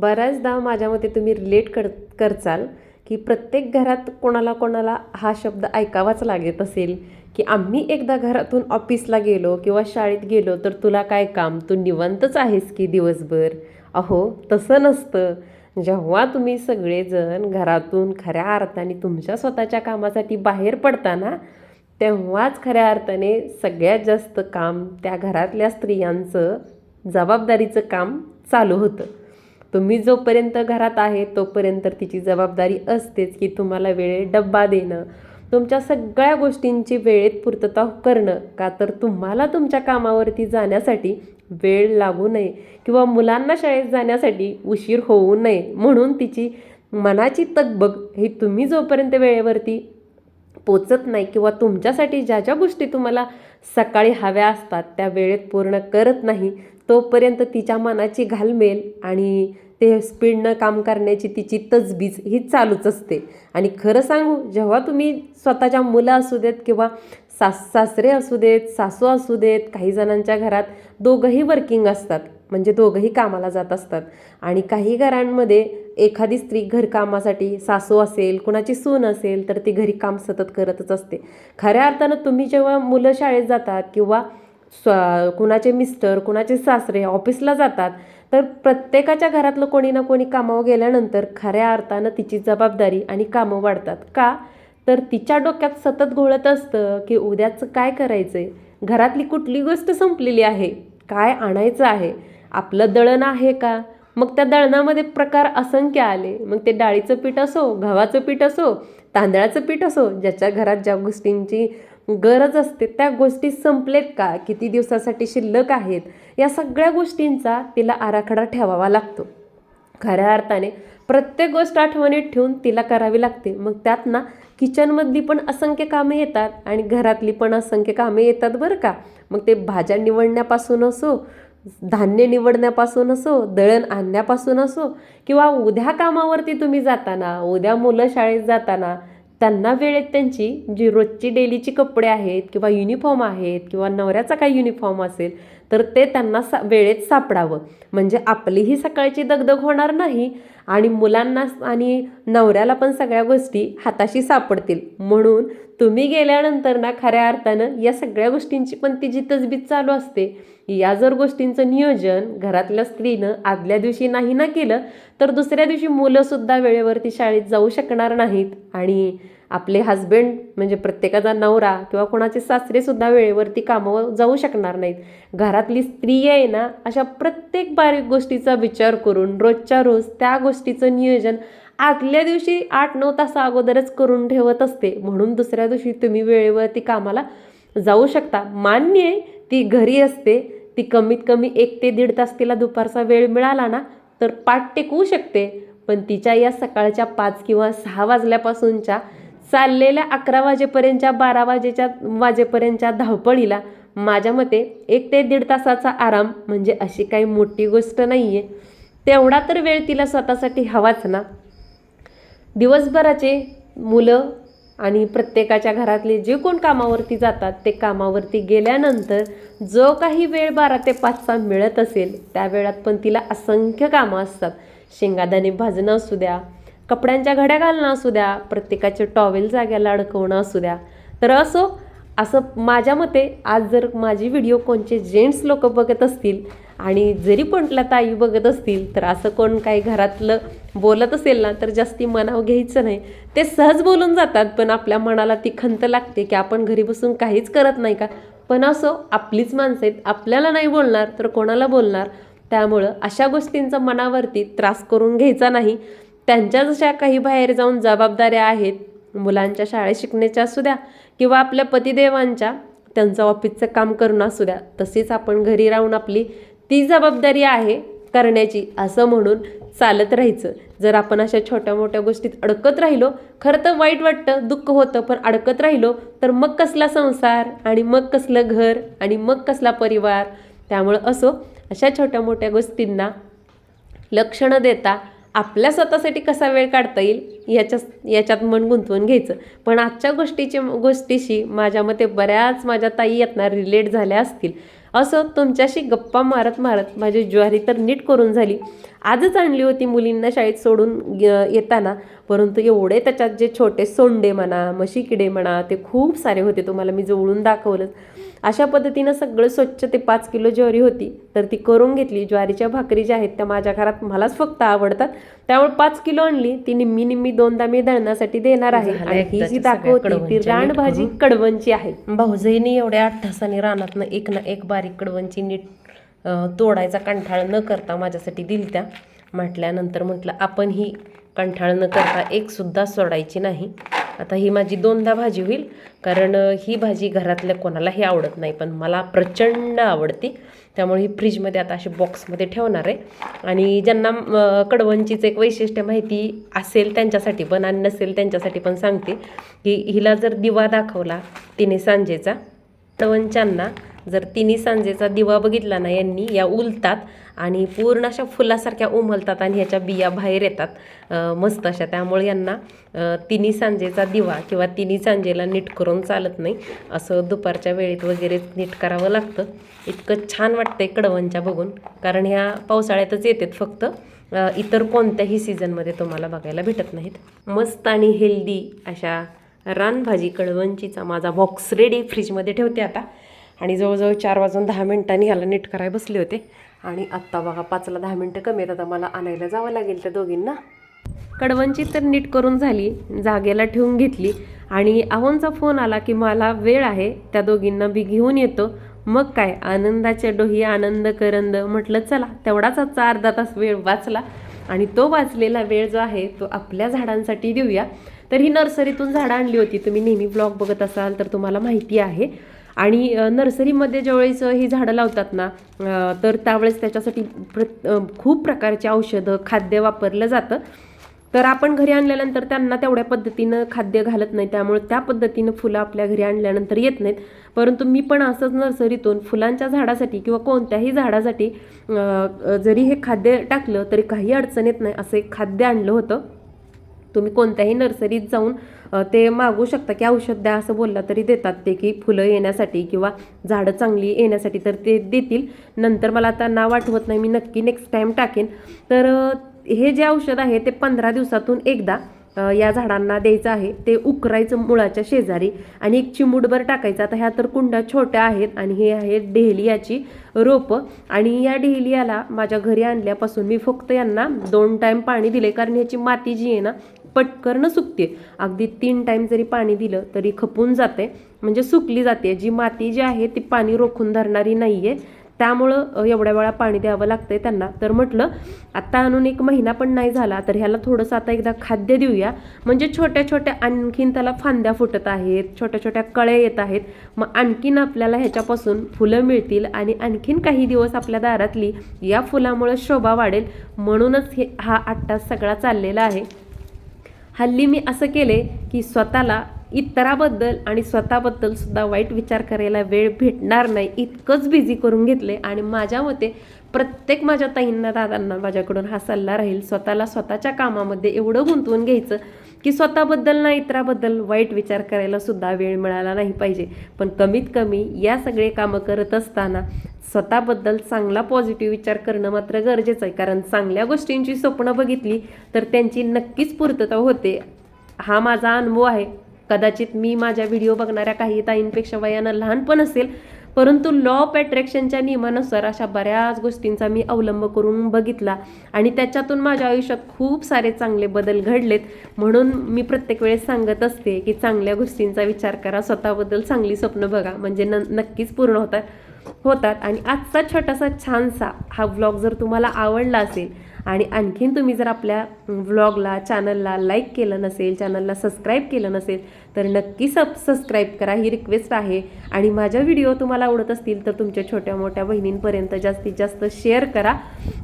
बऱ्याचदा माझ्या मते तुम्ही रिलेट कर करचाल की प्रत्येक घरात कोणाला कोणाला हा शब्द ऐकावाच लागत असेल की आम्ही एकदा घरातून ऑफिसला गेलो किंवा शाळेत गेलो तर तुला काय काम? तू निवंतच आहेस की दिवसभर? अहो तसं नसतं. जेव्हा तुम्ही सगळेजण घरातून खऱ्या अर्थाने तुमच्या स्वतःच्या कामासाठी बाहेर पडताना तेव्हाच खऱ्या अर्थाने सगळ्यात जास्त काम त्या घरातल्या स्त्रियांचं जबाबदारीचं काम चालू होतं. तुम्ही जोपर्यंत घरात आहे तोपर्यंत तिची जबाबदारी असतेच की तुम्हाला वेळेत डब्बा देणं. तुमच्या सगळ्या गोष्टींची वेळेत पूर्तता करणं का तर तुम्हाला तुमच्या कामावरती जाण्यासाठी वेळ लागू नये किंवा मुलांना शाळेत जाण्यासाठी उशीर होऊ नये म्हणून तिची मनाची तगबग ही तुम्ही जोपर्यंत वेळेवरती पोचत नाही किंवा तुमच्यासाठी ज्या ज्या गोष्टी तुम्हाला सकाळी हव्या असतात त्या वेळेत पूर्ण करत नाही तोपर्यंत तिच्या मनाची घालमेल आणि ते स्पीडनं काम करण्याची तिची तजबीज ही चालूच असते. आणि खरं सांगू जेव्हा तुम्ही स्वतःच्या मुलं असू देत किंवा सास सासरे असू देत सासू असू देत काही जणांच्या घरात दोघंही वर्किंग असतात म्हणजे दोघंही कामाला जात असतात. आणि काही घरांमध्ये एखादी स्त्री घरकामासाठी सासू असेल कुणाची सून असेल तर ती घरी काम सतत करतच असते. खऱ्या अर्थानं तुम्ही जेव्हा मुलं शाळेत जातात किंवा स्व कुणाचे मिस्टर कुणाचे सासरे ऑफिसला जातात. तर प्रत्येकाच्या घरातलं कोणी ना कोणी कामावर गेल्यानंतर खऱ्या अर्थानं तिची जबाबदारी आणि कामं वाढतात. का? तर तिच्या डोक्यात सतत घोळत असतं की उद्याचं काय करायचं आहे घरातली कुठली गोष्ट संपलेली आहे? काय आणायचं आहे? आपलं दळण आहे का? मग त्या दळणामध्ये प्रकार असंख्य आले. मग ते डाळीचं पीठ असो गव्हाचं पीठ असो तांदळाचं पीठ असो ज्याच्या घरात ज्या गोष्टींची गरज असते त्या गोष्टी संपलेत का? किती दिवसासाठी शिल्लक आहेत? या सगळ्या गोष्टींचा तिला आराखडा ठेवावा लागतो. खऱ्या अर्थाने प्रत्येक गोष्ट आठवणीत ठेवून तिला करावी लागते. मग त्यात ना किचनमधली पण असंख्य कामे येतात आणि घरातली पण असंख्य कामे येतात बरं का? मग ते भाज्या निवडण्यापासून असो धान्य निवडण्यापासून असो दळण आणण्यापासून असो किंवा उद्या कामावरती तुम्ही जाताना उद्या मुलं शाळेत जाताना त्यांना वेळेत त्यांची. जी रोजची डेलीची कपडे आहेत किंवा युनिफॉर्म आहेत किंवा नवऱ्याचा काही युनिफॉर्म असेल तर ते त्यांना सा वेळेत सापडावं. म्हणजे आपलीही सकाळची दगदग होणार नाही आणि मुलांना आणि नवऱ्याला पण सगळ्या गोष्टी हाताशी सापडतील. म्हणून तुम्ही गेल्यानंतर ना खऱ्या अर्थानं या सगळ्या गोष्टींची पण तिची तजबीज चालू असते. या जर गोष्टींचं नियोजन घरातल्या स्त्रीनं आदल्या दिवशी नाही ना केलं तर दुसऱ्या दिवशी मुलंसुद्धा वेळेवरती शाळेत जाऊ शकणार नाहीत. आणि आपले हजबंड म्हणजे प्रत्येकाचा नवरा किंवा कोणाचे सासरेसुद्धा वेळेवरती कामावर जाऊ शकणार नाहीत. घरातली स्त्री आहे ना अशा प्रत्येक बारीक गोष्टीचा विचार करून रोजच्या रोज त्या गोष्टीचं नियोजन आदल्या दिवशी आठ नऊ तासा अगोदरच करून ठेवत असते. म्हणून दुसऱ्या दिवशी तुम्ही वेळेवरती कामाला जाऊ शकता. मान्य आहे ती घरी असते ती कमीत कमी एक ते दीड तास तिला दुपारचा वेळ मिळाला ना तर पाठ टेकवू शकते. पण तिच्या या सकाळच्या पाच किंवा सहा वाजल्यापासूनच्या चाललेल्या अकरा वाजेपर्यंतच्या बारा वाजेच्या वाजेपर्यंतच्या धावपळीला माझ्या मते एक ते दीड तासाचा आराम म्हणजे अशी काही मोठी गोष्ट नाही आहे तेवढा तर वेळ तिला स्वतःसाठी हवाच ना. दिवसभराचे मुलं आणि प्रत्येकाच्या घरातले जे कोण कामावरती जातात ते कामावरती गेल्यानंतर जो काही वेळ बारा ते पाचचा मिळत असेल त्या वेळात पण तिला असंख्य कामं असतात. शेंगादाणे भाजणं असू द्या कपड्यांच्या घड्या घालणं असू द्या प्रत्येकाचे टॉवेल जाग्याला अडकवणं असू द्या. तर असो असं माझ्या मते आज जर माझी व्हिडिओ कोणचे जेंट्स लोक बघत असतील आणि जरी म्हटलं ताई बघत असतील तर असं कोण काही घरातलं बोलत असेल ना तर जास्ती मनाव घ्यायचं नाही. ते सहज बोलून जातात पण आपल्या मनाला ती खंत लागते की आपण घरी बसून काहीच करत नाही का? पण असो आपलीच माणसं आहेत आपल्याला नाही बोलणार तर कोणाला बोलणार? त्यामुळं अशा गोष्टींचा मनावरती त्रास करून घ्यायचा नाही. त्यांच्या जशा काही बाहेर जाऊन जबाबदाऱ्या आहेत मुलांच्या शाळेत शिकण्याच्या असू द्या किंवा आपल्या पतिदेवांच्या त्यांचं ऑफिसचं काम करणं असू द्या तसेच आपण घरी राहून आपली ती जबाबदारी आहे करण्याची असं म्हणून चालत राहायचं. जर आपण अशा छोट्या मोठ्या गोष्टीत अडकत राहिलो खरं तर वाईट वाटतं दुःख होतं पण अडकत राहिलो तर मग कसला संसार आणि मग कसलं घर आणि मग कसला परिवार? त्यामुळं असो अशा छोट्या मोठ्या गोष्टींना लक्ष न देता आपल्या स्वतःसाठी कसा वेळ काढता येईल याच्या याच्यात मन गुंतवून घ्यायचं. पण आजच्या गोष्टीची गोष्टीशी माझ्या मते बऱ्याच माझ्या ताई यातना रिलेट झाल्या असतील. असं तुमच्याशी गप्पा मारत मारत माझी ज्वारी तर नीट करून झाली. आजच आणली होती मुलींना शाळेत सोडून ग- येताना. परंतु एवढे त्याच्यात जे छोटे सोंडे म्हणा म्हशी किडे म्हणा ते खूप सारे होते तुम्हाला मी जवळून दाखवलं अशा पद्धतीनं सगळं स्वच्छ ते पाच किलो ज्वारी होती. तर ती करून घेतली. ज्वारीच्या भाकरी ज्या आहेत त्या माझ्या घरात मलाच फक्त आवडतात. त्यामुळे पाच किलो आणली. ती निम्मी निम्मी दोनदा मी दळण्यासाठी देणार आहे. आणि ही जी दाखवती ती कडवणच्या रान नीट भाजी करून. कडवणची आहे. भाऊजाईने एवढ्या आठ तासाने रानातनं एक ना एक बारीक कडवणची नीट तोडायचा कंठाळ न करता माझ्यासाठी दिल त्या म्हटल्यानंतर म्हटलं आपण ही कंठाळ न करता एक सुद्धा सोडायची नाही. आता ही माझी दोनदा भाजी होईल कारण ही भाजी घरातल्या कोणालाही आवडत नाही पण मला प्रचंड आवडती. त्यामुळे ही फ्रीजमध्ये आता अशी बॉक्समध्ये ठेवणार आहे. आणि ज्यांना कडवंचीच एक वैशिष्ट्य माहिती असेल त्यांच्यासाठी पण आणि नसेल त्यांच्यासाठी पण सांगते की हिला जर दिवा दाखवला तिने सांजेचा कडवणच्यांना जर तिन्ही सांजेचा दिवा बघितला ना यांनी या उलतात आणि पूर्ण अशा फुलासारख्या उमलतात आणि ह्याच्या बिया बाहेर येतात मस्त अशा. त्यामुळे यांना तिन्ही सांजेचा दिवा किंवा तिन्ही सांजेला नीट करून चालत नाही. असं दुपारच्या वेळेत वगैरे नीट करावं लागतं. इतकं छान वाटतंय कडवंच्या बघून. कारण ह्या पावसाळ्यातच येतात फक्त. इतर कोणत्याही सीझनमध्ये तुम्हाला बघायला भेटत नाहीत. मस्त आणि हेल्दी अशा रानभाजी कळवंचीचा माझा बॉक्स रेडी फ्रीजमध्ये ठेवते आता. आणि जवळजवळ चार वाजून दहा मिनिटांनी ह्याला नीट करायला बसले होते. आणि आत्ता बघा पाचला दहा मिनटं कमी आहेत. आता मला आणायला जावं लागेल त्या दोघींना. कडवंची तर नीट करून झाली जागेला ठेवून घेतली. आणि आहोंचा फोन आला की मला वेळ आहे त्या दोघींना बी घेऊन येतो. मग काय आनंदाच्या डोही आनंद करंद. म्हटलं चला तेवढाच आजचा अर्धा तास वेळ वाचला. आणि तो वाचलेला वेळ जो आहे तो आपल्या झाडांसाठी देऊया. तर ही नर्सरीतून झाडं आणली होती. तुम्ही नेहमी ब्लॉग बघत असाल तर तुम्हाला माहिती आहे. आणि नर्सरीमध्ये ज्यावेळेस ही झाडं लावतात ना तर त्यावेळेस त्याच्यासाठी प्र खूप प्रकारची औषधं खाद्य वापरलं जातं. तर आपण घरी आणल्यानंतर त्यांना तेवढ्या पद्धतीनं खाद्य घालत नाही. त्यामुळे त्या पद्धतीनं फुलं आपल्या घरी आणल्यानंतर येत नाहीत. परंतु मी पण असंच नर्सरीतून फुलांच्या झाडासाठी किंवा कोणत्याही झाडासाठी जरी हे खाद्य टाकलं तरी काही अडचण येत नाही असं एक खाद्य आणलं होतं. तुम्ही कोणत्याही नर्सरीत जाऊन ते मागू शकता की औषध द्या असं बोललं तरी देतात ते की फुलं येण्यासाठी किंवा झाडं चांगली येण्यासाठी तर ते देतील. नंतर मला आता नाव आठवत नाही मी नक्की नेक्स्ट टाईम टाकेन. तर हे जे औषध आहे ते पंधरा दिवसातून एकदा या झाडांना द्यायचं आहे. ते उकरायचं मुळाच्या शेजारी आणि एक चिमूटभर टाकायचं. आता ह्या तर कुंड्या छोट्या आहेत आणि हे आहे डेहलियाची रोपं. आणि या डेहलियाला माझ्या घरी आणल्यापासून मी फक्त यांना दोन टाईम पाणी दिले. कारण ह्याची माती जी आहे ना पटकन सुकते. अगदी तीन टाईम जरी पाणी दिलं तरी खपून जाते. म्हणजे सुकली जाते. जी माती जी आहे ती पाणी रोखून धरणारी नाही आहे त्यामुळं एवढ्या वेळा पाणी द्यावं लागतंय त्यांना. तर म्हटलं आत्ता आणून एक महिना पण नाही झाला तर ह्याला थोडंसं आता एकदा खाद्य देऊया. म्हणजे छोट्या छोट्या आणखीन त्याला फांद्या फुटत आहेत छोट्या छोट्या कळ्या येत आहेत. मग आणखीन आपल्याला ह्याच्यापासून फुलं मिळतील आणि आणखीन काही दिवस आपल्या दारातली या फुलामुळं शोभा वाढेल. म्हणूनच हे हा आट्टा सगळा चाललेला आहे. हल्ली मी असं केले की स्वतःला इतराबद्दल आणि स्वतःबद्दल सुद्धा वाईट विचार करायला वेळ भेटणार नाही. इतकंच बिझी करून घेतले आणि माझ्या मते प्रत्येक माझ्या ताईंना दादांना माझ्याकडून हा सल्ला राहील. स्वतःला स्वतःच्या कामामध्ये एवढं गुंतवून घ्यायचं की स्वतःबद्दल ना इतराबद्दल वाईट विचार करायला सुद्धा वेळ मिळाला नाही पाहिजे. पण कमीत कमी या सगळे कामं करत असताना स्वतःबद्दल चांगला पॉझिटिव्ह विचार करणं मात्र गरजेचं आहे. कारण चांगल्या गोष्टींची स्वप्न बघितली तर त्यांची नक्कीच पूर्तता होते. हा माझा अनुभव आहे. कदाचित मी माझ्या व्हिडिओ बघणाऱ्या काही ताईंपेक्षा वयानं लहान पण असेल परंतु लॉ ऑफ अट्रॅक्शनच्या नियमानुसार अशा बऱ्याच गोष्टींचा मी अवलंब करून बघितला. आणि त्याच्यातून माझ्या आयुष्यात खूप सारे चांगले बदल घडलेत. म्हणून मी प्रत्येक वेळेस सांगत असते की चांगल्या गोष्टींचा विचार करा. स्वतःबद्दल चांगली स्वप्न बघा. म्हणजे न नक्कीच पूर्ण होतात होतात. आणि आजचा छोटासा छानसा हा व्लॉग जर तुम्हाला आवडला असेल आणि आणखीन तुम्ही जर आपल्या व्लॉगला चॅनलला लाईक केलं नसेल चॅनलला सबस्क्राईब केलं नसेल तर नक्की सब सबस्क्राईब करा. ही रिक्वेस्ट आहे. आणि माझ्या व्हिडिओ तुम्हाला आवडत असतील तर तुमच्या छोट्या मोठ्या बहिणींपर्यंत जास्तीत जास्त शेअर करा.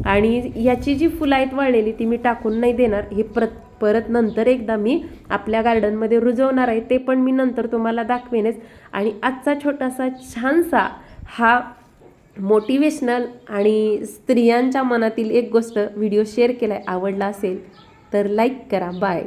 आणि याची जी फुलं आहेत वाळलेली ती मी टाकून नाही देणार. हे परत परत नंतर एकदा मी आपल्या गार्डनमध्ये रुजवणार आहे ते पण मी नंतर तुम्हाला दाखवेनच. आणि आजचा छोटासा छानसा हा मोटिवेशनल आणि स्त्रियांच्या मनातील एक गोष्ट व्हिडिओ शेअर केला आहे आवडला असेल तर लाईक करा. बाय